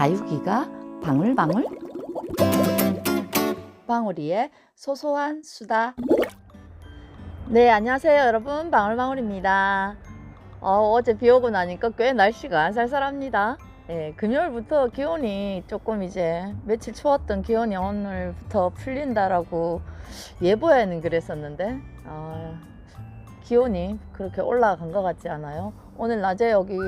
다육이가 방울방울? 방울이의 소소한 수다. 네 안녕하세요 여러분. 방울방울입니다. 어, 어제 비 오고 나니까 꽤 날씨가 쌀쌀합니다. 예, 금요일부터 기온이 조금 이제 며칠 추웠던 기온이 오늘부터 풀린다라고 예보에는 그랬었는데 아, 기온이 그렇게 올라간 것 같지 않아요. 오늘 낮에 여기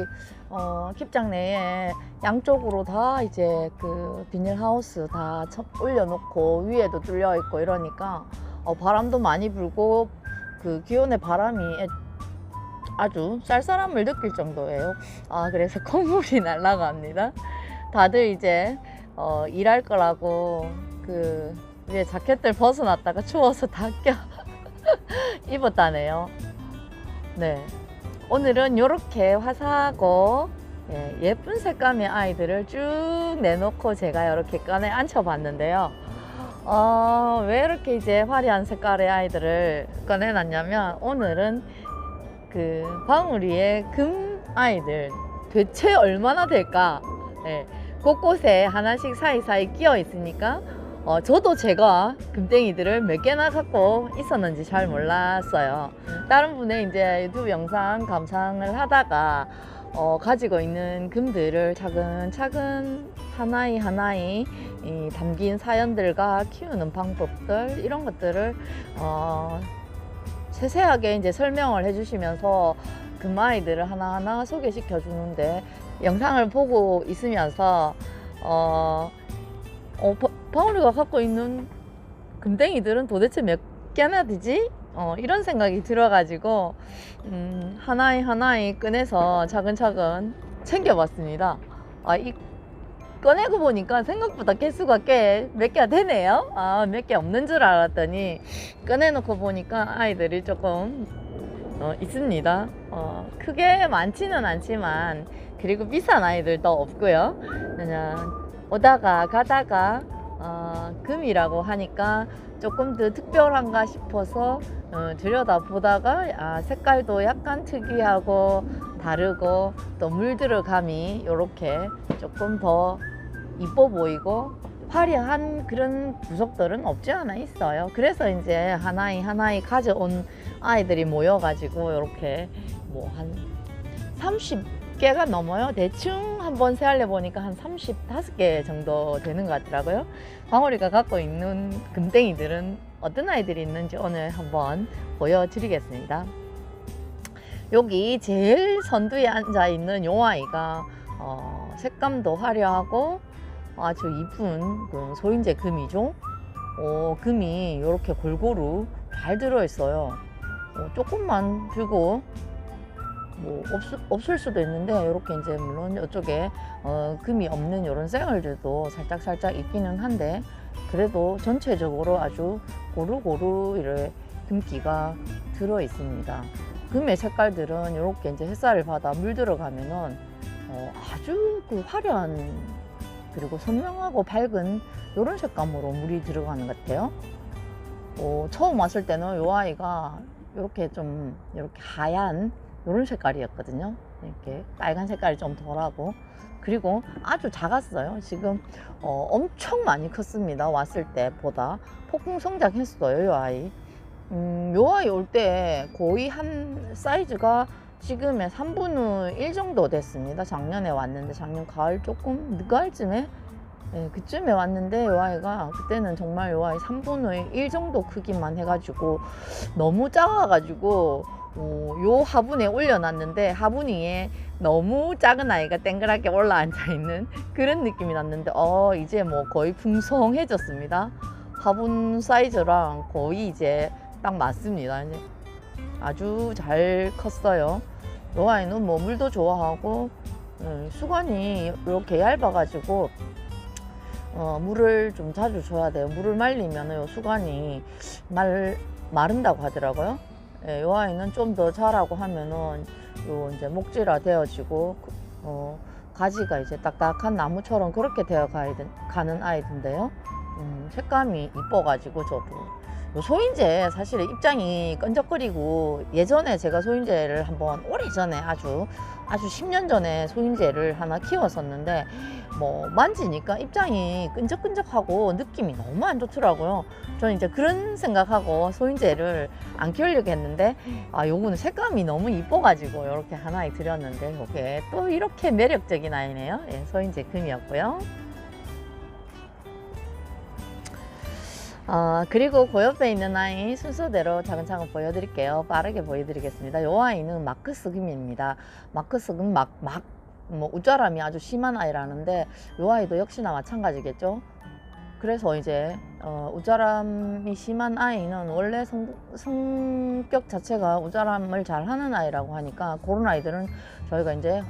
어, 킵장 내에 양쪽으로 다 이제 그 비닐하우스 다 쳐- 올려놓고 위에도 뚫려 있고 이러니까 어, 바람도 많이 불고 그 기온의 바람이 애- 아주 쌀쌀함을 느낄 정도예요. 아 그래서 콧물이 날라갑니다. 다들 이제 어, 일할 거라고 그 위에 자켓들 벗어놨다가 추워서 다 껴 입었다네요. 네. 오늘은 이렇게 화사하고 예, 예쁜 색감의 아이들을 쭉 내놓고 제가 이렇게 꺼내 앉혀봤는데요. 어, 왜 이렇게 이제 화려한 색깔의 아이들을 꺼내놨냐면 오늘은 그 방울이의 금 아이들 대체 얼마나 될까? 예, 곳곳에 하나씩 사이사이 끼어 있으니까 어, 저도 제가 금땡이들을 몇 개나 갖고 있었는지 잘 몰랐어요. 다른 분의 이제 유튜브 영상 감상을 하다가 어, 가지고 있는 금들을 차근차근 하나이 하나이 이 담긴 사연들과 키우는 방법들 이런 것들을 어, 세세하게 이제 설명을 해주시면서 금아이들을 하나하나 소개시켜 주는데 영상을 보고 있으면서 어, 어, 바- 방울이가 갖고 있는 금땡이들은 도대체 몇 개나 되지? 어, 이런 생각이 들어가지고 음, 하나이 하나이 꺼내서 차근차근 챙겨봤습니다. 아, 이 꺼내고 보니까 생각보다 개수가 꽤 몇 개가 되네요. 아, 몇 개 없는 줄 알았더니 꺼내놓고 보니까 아이들이 조금 어, 있습니다. 어, 크게 많지는 않지만 그리고 비싼 아이들도 없고요. 그냥 오다가 가다가 어, 금이라고 하니까 조금 더 특별한가 싶어서 어, 들여다 보다가 아, 색깔도 약간 특이하고 다르고 또 물들어감이 이렇게 조금 더 이뻐 보이고 화려한 그런 구석들은 없지 않아 있어요. 그래서 이제 하나이 하나이 가져온 아이들이 모여가지고 이렇게 뭐 한 30개가 넘어요. 대충 한번 세알려 보니까 한 35개 정도 되는 것 같더라고요. 방울이가 갖고 있는 금땡이들은 어떤 아이들이 있는지 오늘 한번 보여드리겠습니다. 여기 제일 선두에 앉아 있는 요 아이가 어, 색감도 화려하고 아주 이쁜 그 소인재 금이죠. 어, 금이 이렇게 골고루 잘 들어있어요. 어, 조금만 들고 뭐 없, 없을 수도 있는데 이렇게 이제 물론 이쪽에 어, 금이 없는 이런 쌩얼들도 살짝 살짝 있기는 한데 그래도 전체적으로 아주 고루고루 이렇게 금기가 들어 있습니다. 금의 색깔들은 이렇게 이제 햇살을 받아 물 들어가면은 어, 아주 그 화려한 그리고 선명하고 밝은 이런 색감으로 물이 들어가는 것 같아요. 어, 처음 왔을 때는 이 아이가 이렇게 좀 이렇게 하얀 이런 색깔이었거든요. 이렇게 빨간 색깔이 좀 덜하고 그리고 아주 작았어요. 지금 어, 엄청 많이 컸습니다. 왔을 때보다 폭풍 성장했어요. 이 아이. 음, 요 아이 올 때 거의 한 사이즈가 지금의 3분의 1 정도 됐습니다. 작년에 왔는데 작년 가을 조금 늦가을쯤에 예, 그쯤에 왔는데 요 아이가 그때는 정말 요 아이 3분의 1 정도 크기만 해가지고 너무 작아가지고 어, 요 화분에 올려놨는데 화분 위에 너무 작은 아이가 땡그랗게 올라앉아 있는 그런 느낌이 났는데 어 이제 뭐 거의 풍성해졌습니다. 화분 사이즈랑 거의 이제 딱 맞습니다. 이제 아주 잘 컸어요. 요 아이는 뭐 물도 좋아하고 음, 수건이 이렇게 얇아 가지고 어, 물을 좀 자주 줘야 돼요. 물을 말리면 요 수건이 말 마른다고 하더라고요. 예, 요 아이는 좀 더 자라고 하면은 요 이제 목질화 되어지고 그- 어, 가지가 이제 딱딱한 나무처럼 그렇게 되어 가야 되- 가는 아이인데요. 음, 색감이 이뻐가지고 저도 요 소인재 사실 입장이 끈적거리고 예전에 제가 소인재를 한번 오래전에 아주 아주 10년 전에 소인재를 하나 키웠었는데 뭐 만지니까 입장이 끈적끈적하고 느낌이 너무 안 좋더라고요. 저는 이제 그런 생각하고 소인재를 안 키우려고 했는데 아 요거는 색감이 너무 이뻐 가지고 이렇게 하나에 드렸는데 요게 또 이렇게 매력적인 아이네요. 예, 소인재 금이었고요. 어, 그리고 그 옆에 있는 아이 순서대로 차근차근 보여드릴게요. 빠르게 보여드리겠습니다. 요 아이는 마크스 금입니다. 마크스 금 막, 막, 뭐, 우짜람이 아주 심한 아이라는데, 요 아이도 역시나 마찬가지겠죠? 그래서 이제, 어, 우짜람이 심한 아이는 원래 성, 성격 자체가 우짜람을 잘 하는 아이라고 하니까, 그런 아이들은 저희가 이제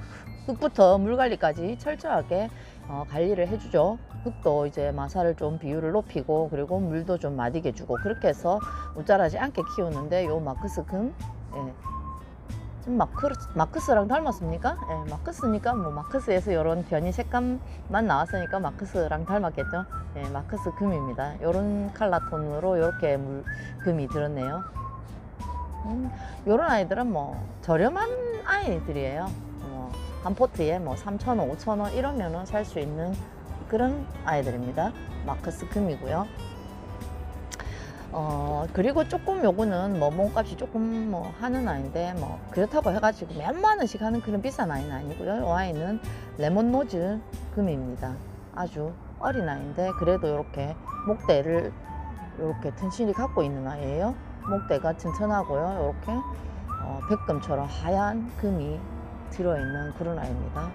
흙부터 물 관리까지 철저하게 어, 관리를 해주죠. 흙도 이제 마사를 좀 비율을 높이고 그리고 물도 좀 마디게 주고 그렇게 해서 우짜라지 않게 키우는데 요 마크스 금 예. 좀 마크, 마크스 랑 닮았습니까? 예, 마크스니까 뭐 마크스에서 이런 변이 색감만 나왔으니까 마크스랑 닮았겠죠. 예, 마크스 금입니다. 이런 칼라 톤으로 이렇게 물, 금이 들었네요. 음, 이런 아이들은 뭐 저렴한 아이들이에요. 뭐, 한 포트에 뭐 3,000원, 5,000원 이러면은 살 수 있는 그런 아이들입니다. 마크스 금이고요. 어, 그리고 조금 요거는 뭐 몸값이 조금 뭐 하는 아이인데 뭐 그렇다고 해가지고 몇만 원씩 하는 그런 비싼 아이는 아니고요. 이 아이는 레몬 노즈 금입니다. 아주 어린 아이인데 그래도 이렇게 목대를 이렇게 튼실히 갖고 있는 아이예요. 목대가 튼튼하고요. 이렇게 어, 백금처럼 하얀 금이 들어있는 그런 아이입니다.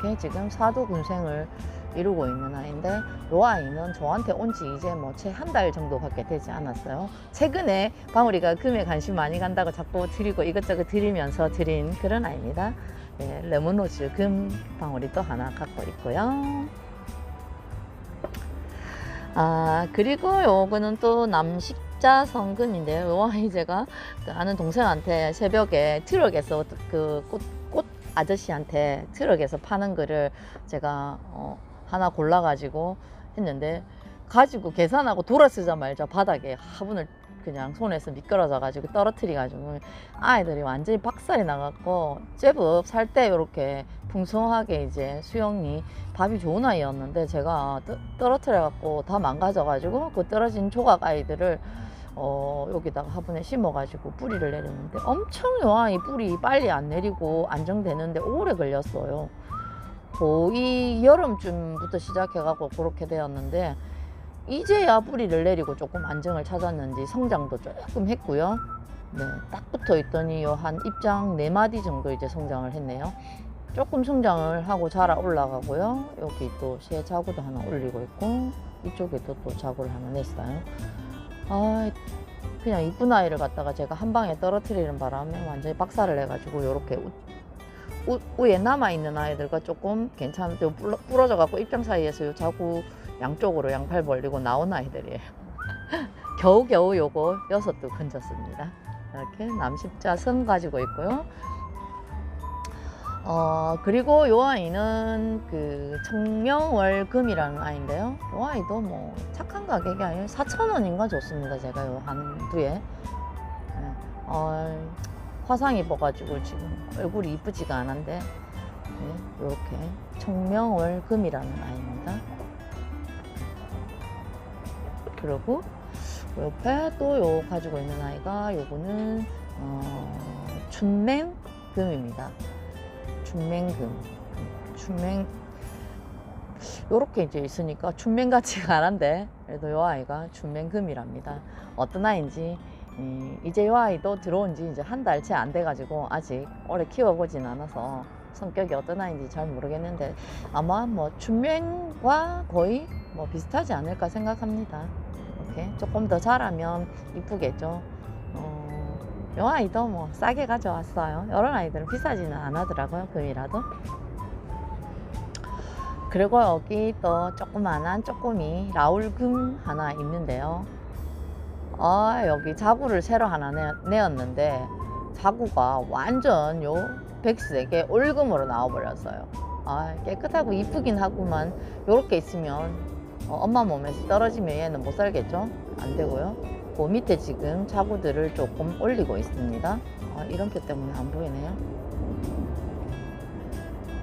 이렇게 지금 사도 군생을 이루고 있는 아이인데 이 아이는 저한테 온 지 이제 뭐 채 한 달 정도밖에 되지 않았어요. 최근에 방울이가 금에 관심 많이 간다고 자꾸 드리고 이것저것 드리면서 드린 그런 아이입니다. 예, 레몬로즈 금 방울이 또 하나 갖고 있고요. 아 그리고 요거는 또 남식자 성근인데요. 요 아이 제가 그 아는 동생한테 새벽에 트럭에서 그 꽃, 꽃 아저씨한테 트럭에서 파는 거를 제가 어, 하나 골라가지고 했는데 가지고 계산하고 돌아서자마자 바닥에 화분을 그냥 손에서 미끄러져가지고 떨어뜨려가지고 아이들이 완전히 박살이 나갖고 제법 살 때 이렇게 풍성하게 이제 수영이 밥이 좋은 아이였는데 제가 떠- 떨어뜨려갖고 다 망가져가지고 그 떨어진 조각 아이들을 어, 여기다가 화분에 심어가지고 뿌리를 내렸는데 엄청 요 아이 뿌리 빨리 안 내리고 안정되는데 오래 걸렸어요. 거의 여름쯤부터 시작해갖고 그렇게 되었는데 이제야 뿌리를 내리고 조금 안정을 찾았는지 성장도 조금 했고요. 네, 딱 붙어 있더니 요한 입장 네 마디 정도 이제 성장을 했네요. 조금 성장을 하고 자라 올라가고요. 여기 또 새 자구도 하나 올리고 있고 이쪽에도 또 자구를 하나 냈어요. 아, 그냥 이쁜 아이를 갖다가 제가 한 방에 떨어뜨리는 바람에 완전히 박살을 내가지고 요렇게 우, 우, 위에 남아 있는 아이들과 조금 괜찮은 좀 부러- 부러져 갖고 입장 사이에서 요 자구 양쪽으로 양팔 벌리고 나온 아이들이에요. 겨우겨우 요거 여섯도 건졌습니다. 이렇게 남십자 선 가지고 있고요. 어, 그리고 요 아이는 그 청명월금이라는 아이인데요. 요 아이도 뭐 착한 가격이 아니에요. 4,000원인가 줬습니다. 제가 요 한 두에. 네. 어, 화상 입어가지고 지금 얼굴이 이쁘지가 않은데, 네, 요렇게 청명월금이라는 아이입니다. 그리고 옆에 또 요 가지고 있는 아이가 요거는 어, 춘맹금입니다. 춘맹금. 춘맹 요렇게 이제 있으니까 춘맹 같지가 않은데 그래도 요 아이가 춘맹금이랍니다. 어떤 아이인지 음, 이제 요 아이도 들어온 지 이제 한 달 채 안 돼가지고 아직 오래 키워보진 않아서 성격이 어떤 아이인지 잘 모르겠는데 아마 뭐 춘맹과 거의 뭐 비슷하지 않을까 생각합니다. 이렇게 조금 더 자라면 이쁘겠죠. 어, 요 아이도 뭐 싸게 가져왔어요. 이런 아이들은 비싸지는 않하더라고요. 금이라도. 그리고 여기 또 조그만한 쪼꼬미 라울금 하나 있는데요. 아, 여기 자구를 새로 하나 내, 내었는데 자구가 완전 요 백색의 올금으로 나와버렸어요. 아, 깨끗하고 이쁘긴 하구만 요렇게 있으면 어, 엄마 몸에서 떨어지면 얘는 못 살겠죠? 안 되고요. 그 밑에 지금 자구들을 조금 올리고 있습니다. 아, 이런표 때문에 안 보이네요.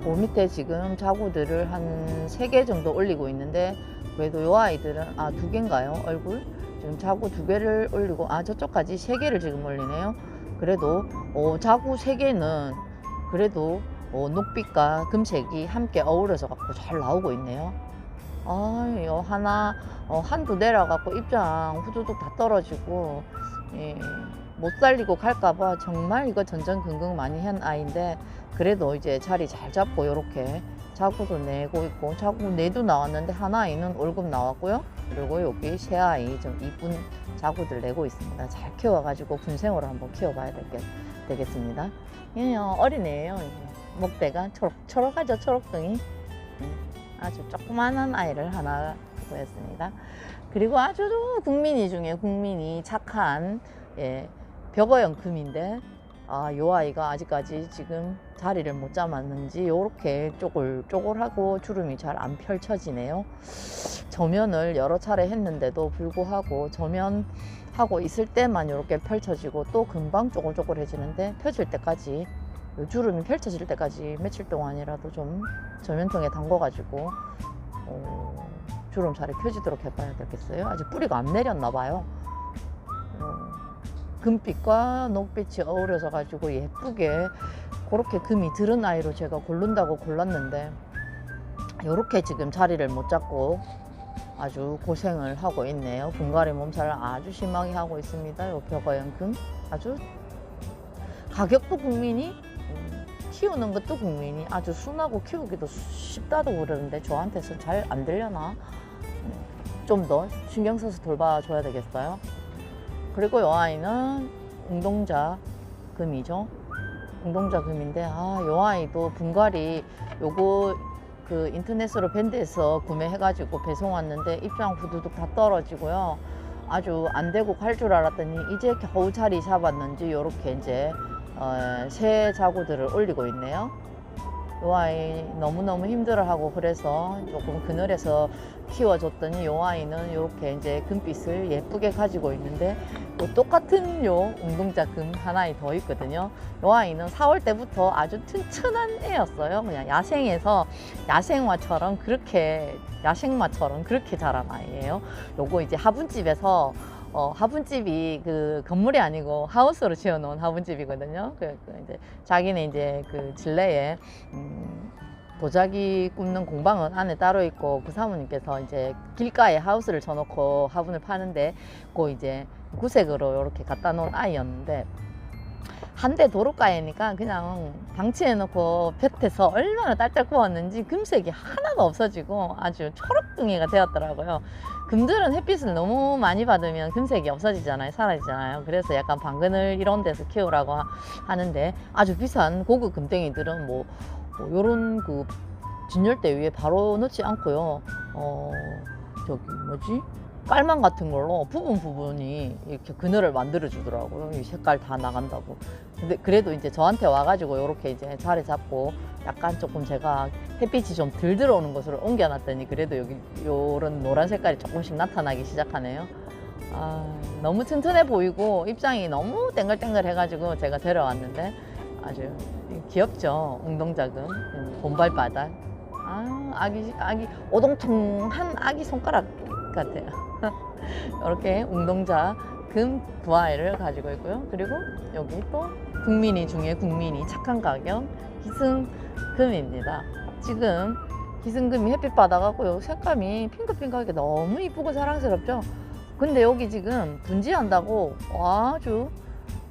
그 밑에 지금 자구들을 한세개 정도 올리고 있는데 그래도 요 아이들은 아 두 개인가요 얼굴 지금 자구 두 개를 올리고 아 저쪽까지 세 개를 지금 올리네요. 그래도 어, 자구 세 개는 그래도 어, 녹빛과 금색이 함께 어우러져 갖고 잘 나오고 있네요. 아요 하나 어, 한두 내려 갖고 입장 후두둑 다 떨어지고 예, 못 살리고 갈까봐 정말 이거 전전긍긍 많이 한 아이인데 그래도 이제 자리 잘 잡고 이렇게 자구도 내고 있고 자구 내도 나왔는데 하나 아이는 월급 나왔고요. 그리고 여기 새 아이 좀 이쁜 자구들 내고 있습니다. 잘 키워가지고 분생으로 한번 키워봐야 되겠, 되겠습니다. 얘는 어린애예요. 목대가 초록, 초록하죠 초록등이? 음, 아주 조그만한 아이를 하나 구했습니다. 그리고 아주 국민이 중에 국민이 착한 예, 벽어형 금인데 아, 요 아이가 아직까지 지금 자리를 못 잡았는지 요렇게 쪼글쪼글하고 주름이 잘 안 펼쳐지네요. 저면을 여러 차례 했는데도 불구하고 저면 하고 있을 때만 이렇게 펼쳐지고 또 금방 쪼글쪼글해지는데 펴질 때까지 요 주름이 펼쳐질 때까지 며칠 동안이라도 좀 저면통에 담궈가지고 어, 주름 잘 펴지도록 해봐야 되겠어요. 아직 뿌리가 안 내렸나 봐요. 어, 금빛과 녹빛이 어우러져 가지고 예쁘게 그렇게 금이 들은 아이로 제가 고른다고 골랐는데 이렇게 지금 자리를 못 잡고 아주 고생을 하고 있네요. 분갈이 몸살을 아주 심하게 하고 있습니다. 요 벽어연 금 아주 가격도 국민이 음, 키우는 것도 국민이 아주 순하고 키우기도 쉽다고 그러는데 저한테서 잘 안 들려나 좀 더 신경 써서 돌봐줘야 되겠어요. 그리고 이 아이는 웅동자 금이죠. 웅동자 금인데 아, 이 아이도 분갈이 요거 그 인터넷으로 밴드에서 구매해가지고 배송 왔는데 입장 후두둑 다 떨어지고요. 아주 안 되고 갈 줄 알았더니 이제 겨우 자리 잡았는지 요렇게 이제 어, 새 자구들을 올리고 있네요. 요 아이 너무너무 힘들어하고 그래서 조금 그늘에서 키워줬더니 요 아이는 이렇게 이제 금빛을 예쁘게 가지고 있는데 요 똑같은 요 웅동자 금 하나이 더 있거든요. 요 아이는 4월 때부터 아주 튼튼한 애였어요. 그냥 야생에서 야생화처럼 그렇게 야생마처럼 그렇게 자란 아이예요. 요거 이제 화분집에서 어, 화분집이 그 건물이 아니고 하우스로 지어놓은 화분집이거든요. 그, 그 이제 자기네 이제 그 진례에 음, 도자기 굽는 공방은 안에 따로 있고 그 사모님께서 이제 길가에 하우스를 쳐놓고 화분을 파는데 그 이제 구색으로 이렇게 갖다 놓은 아이였는데 한대 도로가에니까 그냥 방치해놓고 볕에서 얼마나 딸딸 구웠는지 금색이 하나도 없어지고 아주 초록둥이가 되었더라고요. 금들은 햇빛을 너무 많이 받으면 금색이 없어지잖아요. 사라지잖아요. 그래서 약간 방근을 이런 데서 키우라고 하- 하는데 아주 비싼 고급 금땡이들은 뭐, 뭐 요런 그 진열대 위에 바로 넣지 않고요. 어, 저기 뭐지? 깔망 같은 걸로 부분 부분이 이렇게 그늘을 만들어 주더라고요. 이 색깔 다 나간다고. 근데 그래도 이제 저한테 와가지고 이렇게 이제 자리 잡고 약간 조금 제가 햇빛이 좀 덜 들어오는 곳으로 옮겨놨더니 그래도 여기 요런 노란 색깔이 조금씩 나타나기 시작하네요. 아, 너무 튼튼해 보이고 입장이 너무 땡글땡글 해가지고 제가 데려왔는데 아주 귀엽죠. 웅동작은 음, 봄발바닥. 아, 아기 아기 오동통한 아기 손가락 같아요. 이렇게 웅동자 금두 아이를 가지고 있고요. 그리고 여기 또 국민이 중에 국민이 착한 가격 희승금입니다. 지금 희승금이 햇빛 받아가고요. 색감이 핑크핑크하게 너무 이쁘고 사랑스럽죠. 근데 여기 지금 분지한다고 아주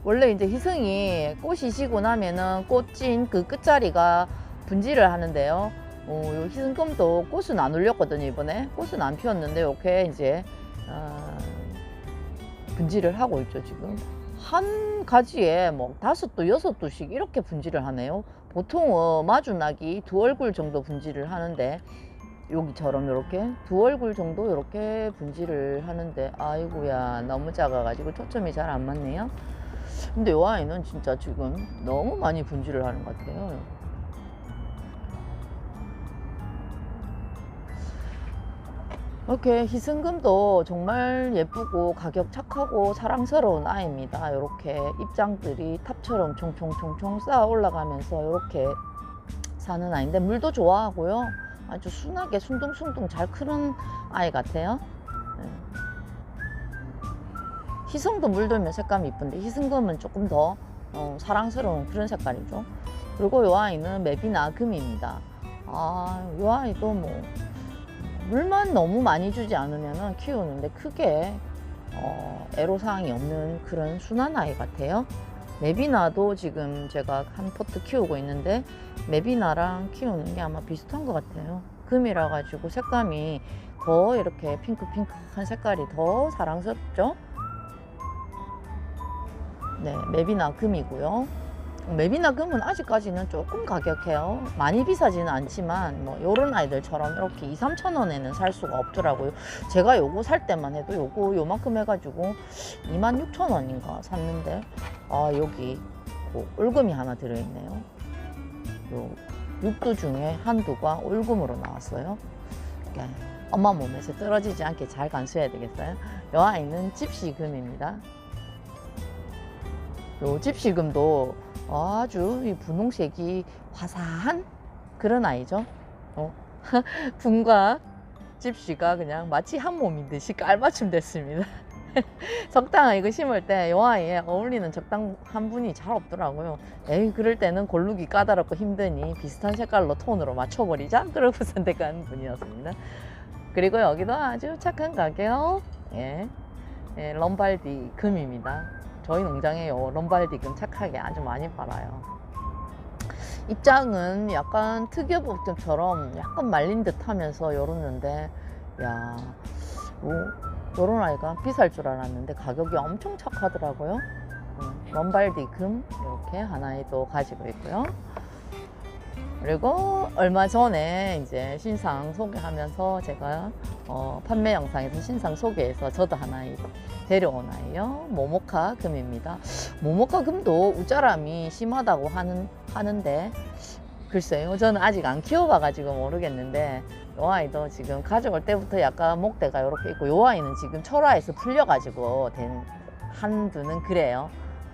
원래 이제 희승이 꽃이 지고 나면은 꽃진 그 끝자리가 분지를 하는데요. 어, 요 희승금도 꽃은 안 올렸거든요 이번에. 꽃은 안 피웠는데 이렇게 이제 어, 분지를 하고 있죠 지금. 한 가지에 뭐 다섯 도 여섯 도씩 이렇게 분지를 하네요. 보통 어, 마주나기 두 얼굴 정도 분지를 하는데 여기처럼 이렇게 두 얼굴 정도 이렇게 분지를 하는데 아이고야 너무 작아가지고 초점이 잘 안 맞네요. 근데 이 아이는 진짜 지금 너무 많이 분지를 하는 것 같아요 이렇게 희승금도 정말 예쁘고 가격 착하고 사랑스러운 아이입니다. 이렇게 입장들이 탑처럼 총총총총 쌓아 올라가면서 이렇게 사는 아이인데 물도 좋아하고요. 아주 순하게 숭둥숭둥 잘 크는 아이 같아요. 네. 희성도 물들면 색감이 이쁜데 희승금은 조금 더 어, 사랑스러운 그런 색깔이죠. 그리고 이 아이는 맵이나 금입니다. 아, 이 아이도 뭐 물만 너무 많이 주지 않으면 키우는데 크게 어, 애로사항이 없는 그런 순한 아이 같아요. 메비나도 지금 제가 한 포트 키우고 있는데 메비나랑 키우는 게 아마 비슷한 것 같아요. 금이라 가지고 색감이 더 이렇게 핑크핑크한 색깔이 더 사랑스럽죠? 네, 메비나 금이고요. 메비나 금은 아직까지는 조금 가격해요. 많이 비싸지는 않지만 뭐 요런 아이들처럼 이렇게 2, 3천 원에는 살 수가 없더라고요. 제가 요거 살 때만 해도 요거 요만큼 해가지고 2만 6천 원인가 샀는데 아 여기 그 올금이 하나 들어있네요. 요 육두 중에 한두가 올금으로 나왔어요. 이렇게 엄마 몸에서 떨어지지 않게 잘 간수해야 되겠어요. 요 아이는 집시금입니다. 요 집시금도 아주 이 분홍색이 화사한 그런 아이죠. 어. 분과 집시가 그냥 마치 한 몸인 듯이 깔맞춤 됐습니다. 적당한 이거 심을 때 요 아이에 어울리는 적당한 분이 잘 없더라고요. 에이 그럴 때는 고르기 까다롭고 힘드니 비슷한 색깔로 톤으로 맞춰버리자 그러고 선택한 분이었습니다. 그리고 여기도 아주 착한 가격 예, 예 럼발디 금입니다. 저희 농장에 요 럼발디금 착하게 아주 많이 팔아요. 입장은 약간 특이법처럼 약간 말린 듯 하면서 요러는데 야 뭐, 요런 아이가 비쌀 줄 알았는데 가격이 엄청 착하더라고요. 음, 럼발디금 이렇게 하나에 또 가지고 있고요. 그리고 얼마 전에 이제 신상 소개하면서 제가 어, 판매 영상에서 신상 소개해서 저도 하나 데려온 아이요 모모카 금입니다. 모모카 금도 우짜람이 심하다고 하는 하는데 글쎄요 저는 아직 안 키워봐 가지고 모르겠는데 이 아이도 지금 가져올 때부터 약간 목대가 이렇게 있고 이 아이는 지금 철화에서 풀려가지고 된 한두는 그래요.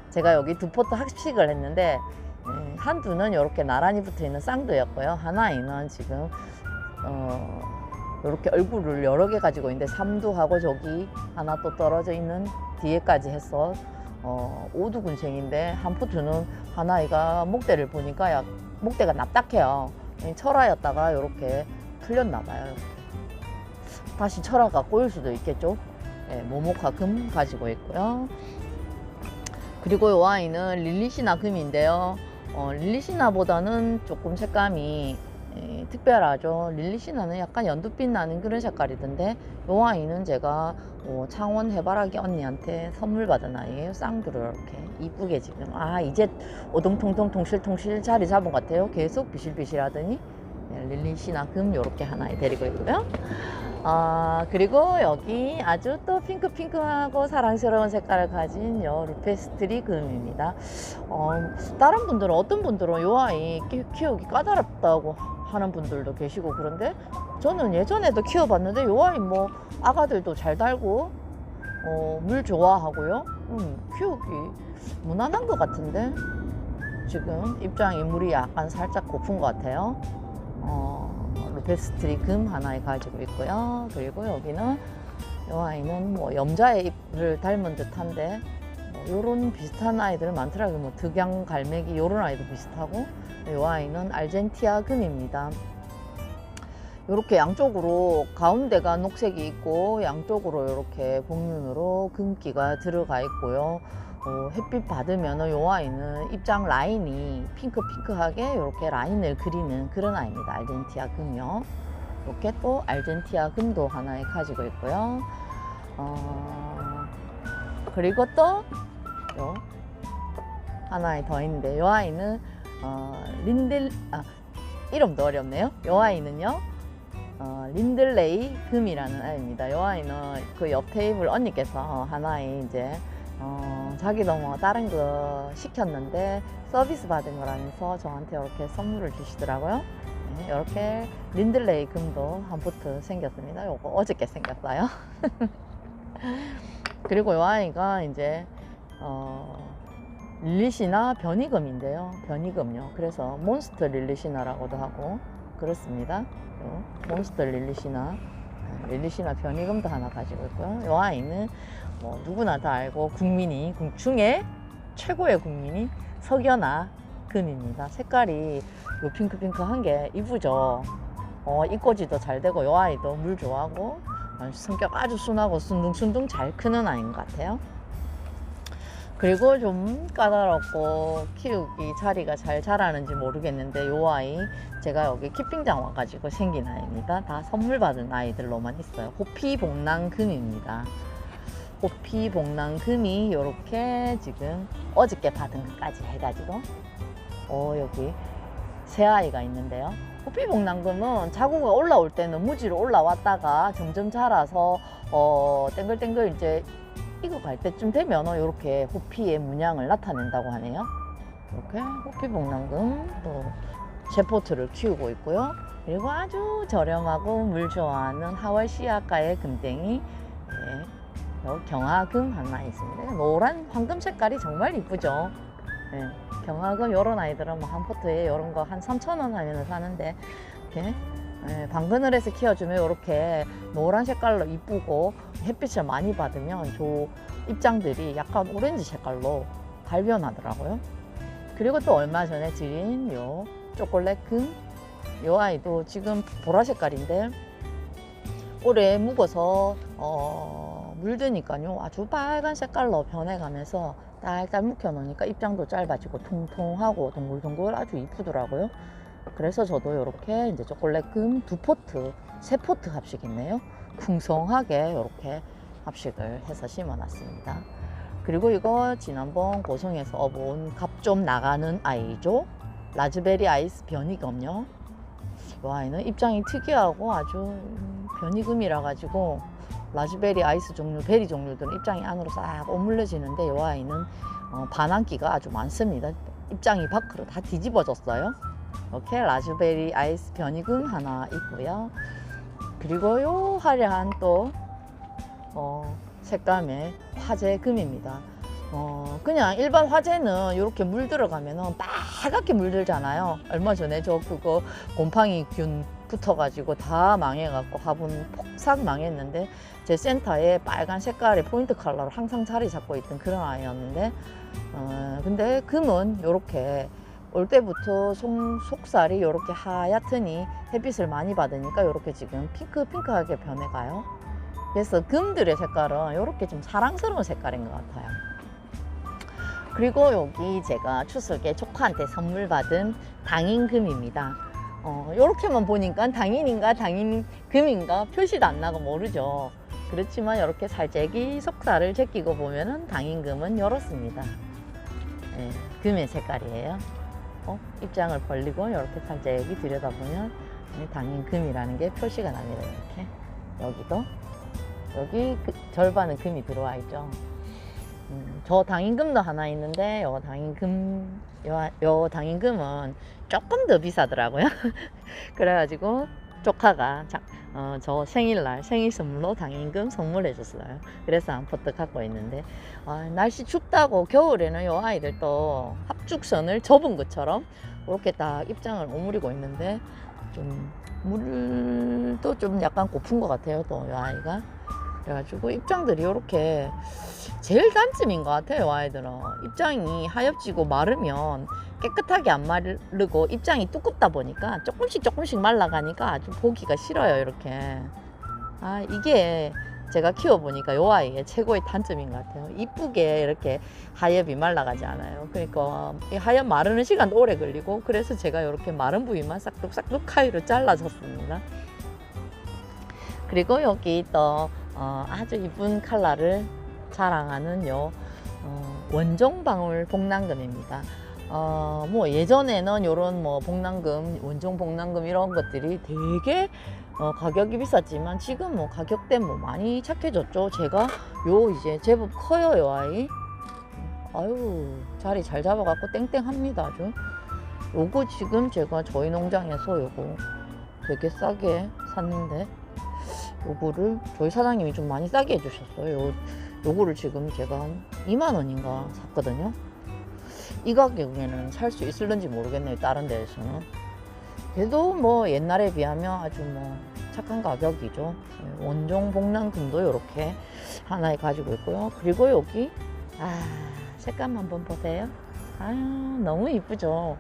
제가 여기 두 포트 합식을 했는데 음, 한두는 이렇게 나란히 붙어 있는 쌍두였고요. 하나이는 지금 어, 이렇게 얼굴을 여러 개 가지고 있는데 삼두하고 저기 하나 또 떨어져 있는 뒤에까지 해서 어, 오두군생인데 한 포트는 하나이가 목대를 보니까 약 목대가 납작해요. 철화였다가 이렇게 풀렸나 봐요. 다시 철화가 꼬일 수도 있겠죠. 네, 모모카 금 가지고 있고요. 그리고 이 아이는 릴리시나 금인데요. 어, 릴리시나보다는 조금 색감이 에, 특별하죠. 릴리시나는 약간 연두빛 나는 그런 색깔이던데 이 아이는 제가 어, 창원 해바라기 언니한테 선물 받은 아이예요. 쌍두를 이렇게 이쁘게 지금 아 이제 오동통통 통실통실 자리 잡은 것 같아요. 계속 비실비실 하더니 네, 릴리시나 금 이렇게 하나에 데리고 있고요. 아 그리고 여기 아주 또 핑크핑크하고 사랑스러운 색깔을 가진 요 루페스트리 금입니다. 어, 다른 분들은 어떤 분들은 요 아이 키- 키우기 까다롭다고 하는 분들도 계시고 그런데 저는 예전에도 키워봤는데 요 아이 뭐 아가들도 잘 달고 어, 물 좋아하고요. 음, 키우기 무난한 것 같은데 지금 입장이 물이 약간 살짝 고픈 것 같아요. 어, 루페스트리 금 하나에 가지고 있고요. 그리고 여기는 이 아이는 뭐 염자의 잎을 닮은 듯한데 뭐 요런 비슷한 아이들 많더라고요. 뭐 득양 갈매기 요런 아이도 비슷하고 이 아이는 알젠티아 금입니다. 이렇게 양쪽으로 가운데가 녹색이 있고 양쪽으로 이렇게 복륜으로 금기가 들어가 있고요. 어, 햇빛 받으면 이 아이는 입장 라인이 핑크핑크하게 이렇게 라인을 그리는 그런 아이입니다. 알젠티아 금요. 이렇게 또 알젠티아 금도 하나에 가지고 있고요. 어, 그리고 또 요, 하나에 더 있는데 이 아이는 어, 린들 아, 이름도 어렵네요. 이 아이는요. 어, 린들레이 금이라는 아이입니다. 이 아이는 그 옆 테이블 언니께서 하나에 이제 어, 자기도 뭐 다른 거 시켰는데 서비스 받은 거라면서 저한테 이렇게 선물을 주시더라고요. 이렇게 린들레이 금도 한 포트 생겼습니다. 요거 어저께 생겼어요. 그리고 요 아이가 이제 어, 릴리시나 변이금인데요. 변이금요. 그래서 몬스터 릴리시나라고도 하고 그렇습니다. 요 몬스터 릴리시나 네, 릴리시나 변이금도 하나 가지고 있고요. 요 아이는 뭐 누구나 다 알고 국민이 국 중에 최고의 국민이 석연아 금입니다. 색깔이 요 핑크핑크한 게 이쁘죠. 어, 이꼬지도 잘 되고 요 아이도 물 좋아하고 어, 성격 아주 순하고 순둥순둥 잘 크는 아이인 것 같아요. 그리고 좀 까다롭고 키우기 자리가 잘 자라는지 모르겠는데 요 아이 제가 여기 키핑장 와가지고 생긴 아이입니다. 다 선물 받은 아이들로만 있어요. 호피 복랑금입니다. 호피 복랑금이 이렇게 지금 어저께 받은 것까지 해가지고 어 여기 새 아이가 있는데요. 호피 복랑금은 자구가 올라올 때는 무지로 올라왔다가 점점 자라서 어 땡글땡글 이제 익어갈 때쯤 되면 이렇게 호피의 문양을 나타낸다고 하네요. 이렇게 호피 복랑금 또 제포트를 키우고 있고요. 그리고 아주 저렴하고 물 좋아하는 하월 시아가의 금땡이 예, 요 경화금 하나 있습니다. 노란 황금 색깔이 정말 이쁘죠. 예, 경화금 요런 아이들은 뭐 한 포트에 요런 거 한 3,000원 하면 사는데 이렇게 예, 방그늘에서 키워주면 이렇게 노란 색깔로 이쁘고 햇빛을 많이 받으면 저 입장들이 약간 오렌지 색깔로 발변하더라고요. 그리고 또 얼마 전에 드린 요 초콜릿 금, 요 아이도 지금 보라 색깔인데 올해 묵어서 어, 물드니까요 아주 빨간 색깔로 변해가면서 딸딸 묵혀 놓으니까 입장도 짧아지고 통통하고 동글동글 아주 이쁘더라고요. 그래서 저도 이렇게 이제 초콜릿 금 두 포트, 세 포트 합식 있네요. 풍성하게 이렇게 합식을 해서 심어놨습니다. 그리고 이거 지난번 고성에서 어본 값좀 나가는 아이죠. 라즈베리 아이스 변이금요. 이 아이는 입장이 특이하고 아주 변이금이라 가지고 라즈베리 아이스 종류, 베리 종류들은 입장이 안으로 싹 오물려지는데 이 아이는 어, 반항기가 아주 많습니다. 입장이 밖으로 다 뒤집어졌어요. 이렇게 라즈베리 아이스 변이금 하나 있고요. 그리고 요 화려한 또 어, 색감의 화재금입니다. 어, 그냥 일반 화재는 이렇게 물 들어가면은 빨갛게 물들잖아요. 얼마 전에 저 그거 곰팡이 균 붙어가지고 다 망해갖고 화분 폭삭 망했는데 제 센터에 빨간 색깔의 포인트 컬러로 항상 자리 잡고 있던 그런 아이였는데 어, 근데 금은 이렇게 올 때부터 속, 속살이 이렇게 하얗더니 햇빛을 많이 받으니까 이렇게 지금 핑크 핑크하게 변해가요. 그래서 금들의 색깔은 이렇게 좀 사랑스러운 색깔인 것 같아요. 그리고 여기 제가 추석에 조카한테 선물 받은 당인금입니다. 어, 이렇게만 보니까 당인인가 당인금인가 표시도 안 나고 모르죠. 그렇지만 이렇게 살짝이 속살을 제끼고 보면은 당인금은 이렇습니다. 네, 금의 색깔이에요. 어, 입장을 벌리고 이렇게 살짝이 들여다보면 이 당인금이라는 게 표시가 납니다. 이렇게 여기도 여기 그 절반은 금이 들어와 있죠. 음, 저 당인금도 하나 있는데 요 당인금 요, 요 당인금은 조금 더 비싸더라고요. 그래가지고 조카가 자, 어, 저 생일날 생일 선물로 당인금 선물해 줬어요. 그래서 한 포트 갖고 있는데 아, 날씨 춥다고 겨울에는 요 아이들 또 합죽선을 접은 것처럼 이렇게 딱 입장을 오므리고 있는데 좀 물도 좀 약간 고픈 것 같아요. 또 요 아이가 그래가지고 입장들이 이렇게 제일 단점인 것 같아요 아이들은. 입장이 하엽지고 마르면 깨끗하게 안 마르고 입장이 두껍다 보니까 조금씩 조금씩 말라가니까 아주 보기가 싫어요 이렇게. 아 이게 제가 키워보니까 요 아이의 최고의 단점인 것 같아요. 이쁘게 이렇게 하엽이 말라가지 않아요. 그러니까 이 하엽 마르는 시간도 오래 걸리고 그래서 제가 이렇게 마른 부위만 싹둑싹둑 가위로 잘라줬습니다. 그리고 여기 또 어, 아주 이쁜 컬러를 자랑하는 요 어, 원종 방울 복랑금입니다. 어, 뭐 예전에는 요런 뭐 복랑금, 원종 복랑금 이런 것들이 되게 어, 가격이 비쌌지만 지금 뭐 가격대 뭐 많이 착해졌죠. 제가 요 이제 제법 커요, 요 아이. 아유, 자리 잘 잡아갖고 땡땡합니다, 아주. 요거 지금 제가 저희 농장에서 요거 되게 싸게 샀는데 요거를 저희 사장님이 좀 많이 싸게 해주셨어요. 요, 요거를 지금 제가 한 2만 원인가 샀거든요. 이 가격에는 살 수 있을런지 모르겠네요. 다른 데에서는. 그래도 뭐 옛날에 비하면 아주 뭐 착한 가격이죠. 예, 원종 복랑금도 이렇게 하나에 가지고 있고요. 그리고 여기 아 색감 한번 보세요. 아유 너무 이쁘죠.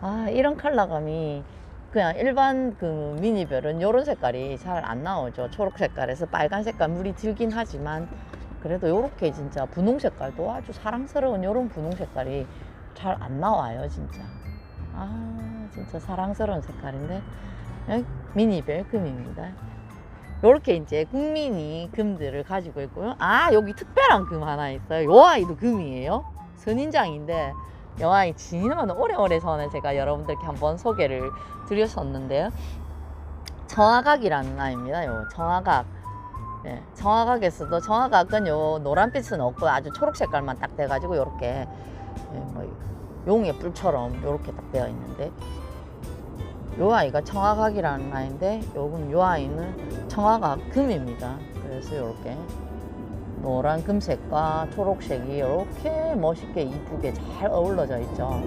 아 이런 컬러감이 그냥 일반 그 미니별은 이런 색깔이 잘 안 나오죠. 초록 색깔에서 빨간 색깔 물이 들긴 하지만 그래도 이렇게 진짜 분홍 색깔도 아주 사랑스러운 이런 분홍 색깔이 잘 안 나와요 진짜. 아 진짜 사랑스러운 색깔인데 예, 미니별 금입니다. 이렇게 이제 국민이 금들을 가지고 있고요. 아 여기 특별한 금 하나 있어요. 요 아이도 금이에요. 선인장인데 요 아이 지난 오래오래 전에 제가 여러분들께 한번 소개를 드렸었는데요. 정화각이라는 아이입니다. 요 정화각. 예, 정화각에서도 정화각은 요 노란빛은 없고 아주 초록 색깔만 딱 돼가지고 요렇게 예, 뭐 용의 뿔처럼 요렇게 딱 되어 있는데 요 아이가 청아각이라는 아이인데 요금 요 아이는 청아각 금입니다. 그래서 요렇게 노란 금색과 초록색이 이렇게 멋있게 이쁘게 잘 어우러져 있죠.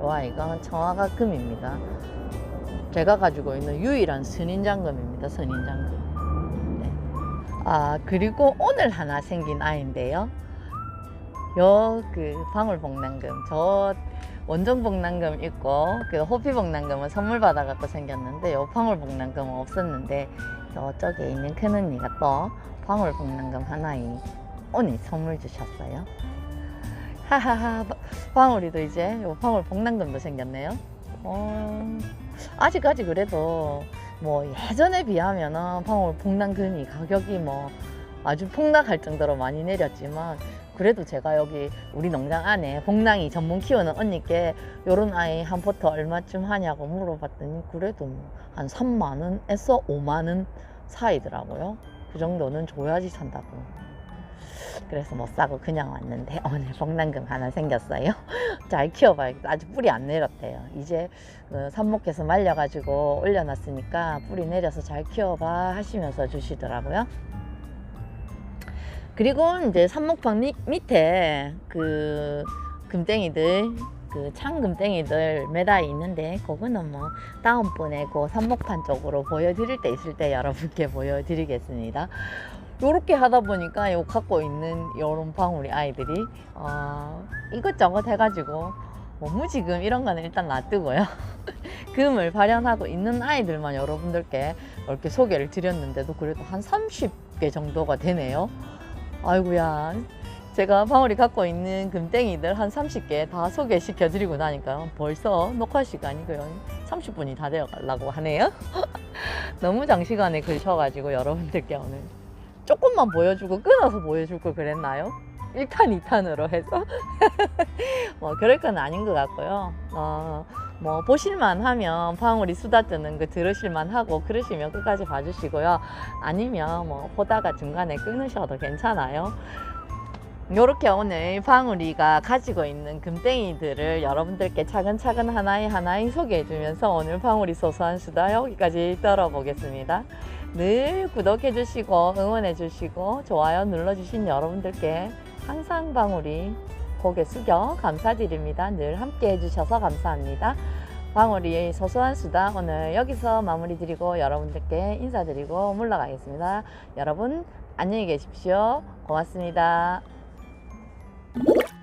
요 아이가 청아각 금입니다. 제가 가지고 있는 유일한 선인장금입니다. 선인장금. 네. 아 그리고 오늘 하나 생긴 아이인데요. 요그 방울복랑금 저 원정복랑금 있고 그 호피복랑금은 선물 받아갖고 생겼는데 요 방울복랑금은 없었는데 저쪽에 있는 큰 언니가 또 방울복랑금 하나이 오늘 선물 주셨어요. 하하하 바- 방울이도 이제 요 방울복랑금도 생겼네요. 어, 아직까지 그래도 뭐 예전에 비하면은 방울복랑금이 가격이 뭐 아주 폭락할 정도로 많이 내렸지만 그래도 제가 여기 우리 농장 안에 복랑이 전문 키우는 언니께 요런 아이 한 포트 얼마쯤 하냐고 물어봤더니 그래도 뭐한 3만 원에서 5만 원 사이더라고요. 그 정도는 줘야지 산다고. 그래서 못 사고 그냥 왔는데 오늘 복랑금 하나 생겼어요. 잘 키워봐야겠다. 아직 뿌리 안 내렸대요. 이제 그 삽목해서 말려가지고 올려놨으니까 뿌리 내려서 잘 키워봐 하시면서 주시더라고요. 그리고 이제 삽목방 밑, 밑에 그 금땡이들 그 창금땡이들 매다 있는데 그거는 뭐 다음번에 그 삽목판 쪽으로 보여드릴 때 있을 때 여러분께 보여드리겠습니다. 요렇게 하다 보니까 요 갖고 있는 요런 방울이 아이들이 어, 이것저것 해가지고 뭐 무지금 이런 거는 일단 놔두고요. 금을 발현하고 있는 아이들만 여러분들께 이렇게 소개를 드렸는데도 그래도 한 30개 정도가 되네요. 아이고야. 제가 방울이 갖고 있는 금땡이들 한 30개 다 소개시켜 드리고 나니까 벌써 녹화 시간이 거의 30분이 다 되어 가려고 하네요. 너무 장시간에 걸셔가지고 여러분들께 오늘 조금만 보여주고 끊어서 보여줄 걸 그랬나요? 1탄, 2탄으로 해서 뭐 그럴 건 아닌 것 같고요. 어, 뭐 보실만 하면 방울이 수다 뜨는 거 들으실만 하고 그러시면 끝까지 봐주시고요. 아니면 뭐 보다가 중간에 끊으셔도 괜찮아요. 요렇게 오늘 방울이가 가지고 있는 금땡이들을 여러분들께 차근차근 하나의 하나의 소개해 주면서 오늘 방울이 소소한 수다 여기까지 떨어보겠습니다. 늘 구독해 주시고 응원해 주시고 좋아요 눌러 주신 여러분들께 항상 방울이 고개 숙여 감사드립니다. 늘 함께 해주셔서 감사합니다. 방울이의 소소한 수다 오늘 여기서 마무리 드리고 여러분들께 인사드리고 물러가겠습니다. 여러분 안녕히 계십시오. 고맙습니다. you